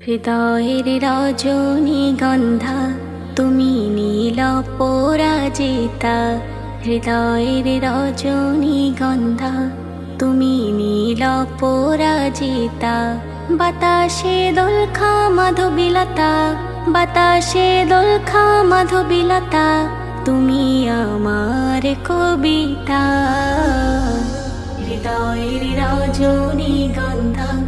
হৃদয়ের রজনী গন্ধা, তুমি নীল পরাজিতা। হৃদয়ের রজনী গন্ধা, তুমি নীল পরাজিতা। বাতাসে দোলখা মাধবিলতা, বাতাসে দোলখা মাধবিলতা, তুমি আমার কবিতা। হৃদয়ের রজনী গন্ধা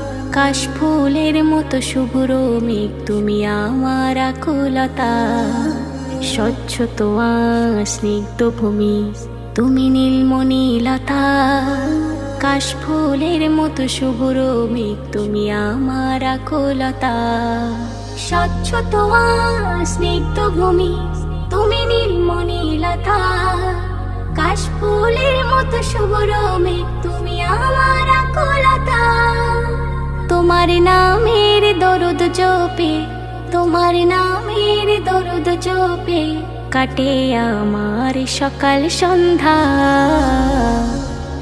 কাশ ফুলের মতো শুভ্র মেঘ, তুমি আমার আকুলতা। স্বচ্ছ তোয়া স্নিগ্ধ ভূমি, তুমি নীলমণিলতা কাশ ফুলের মতো শুভ্র মেঘ, তুমি আমার আকুলতা। স্বচ্ছ তোয়া স্নিগ্ধ ভূমি, তুমি নীলমণিলতা কাশ ফুলের মতো শুভ্র মেঘ, তুমি আমার আকুলতা। তোমার নামের দরুদ চোপে, তোমার নামের দরুদ চোপে কাটে আমার সকাল সন্ধ্যা।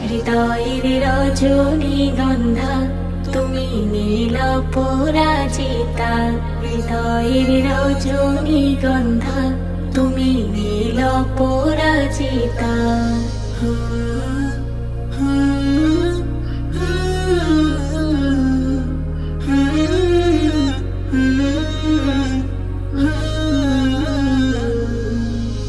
হৃদয়ের রজনী গন্ধা, তুমি নীল পরাজিতা। হৃদয়ের রজনী গন্ধা, তুমি নীল পরাজিতা।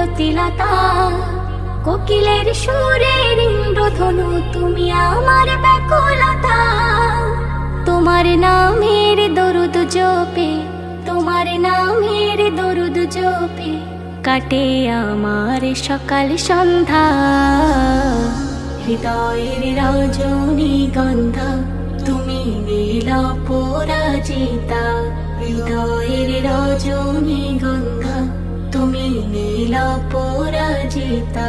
নীলমালতিলতা কোকিলের সুরের ইন্দ্রধনু তুমি আমার ব্যাকুলতা। তোমার নামের দরুদ জপে, তোমার নামের দরুদ জপে, কাটে আমার সকাল সন্ধ্যা। হৃদয়ের রজনী গন্ধা, তুমি নীল পরাজিতা হৃদয়ের রজনী গন্ধা लीला पुरजिता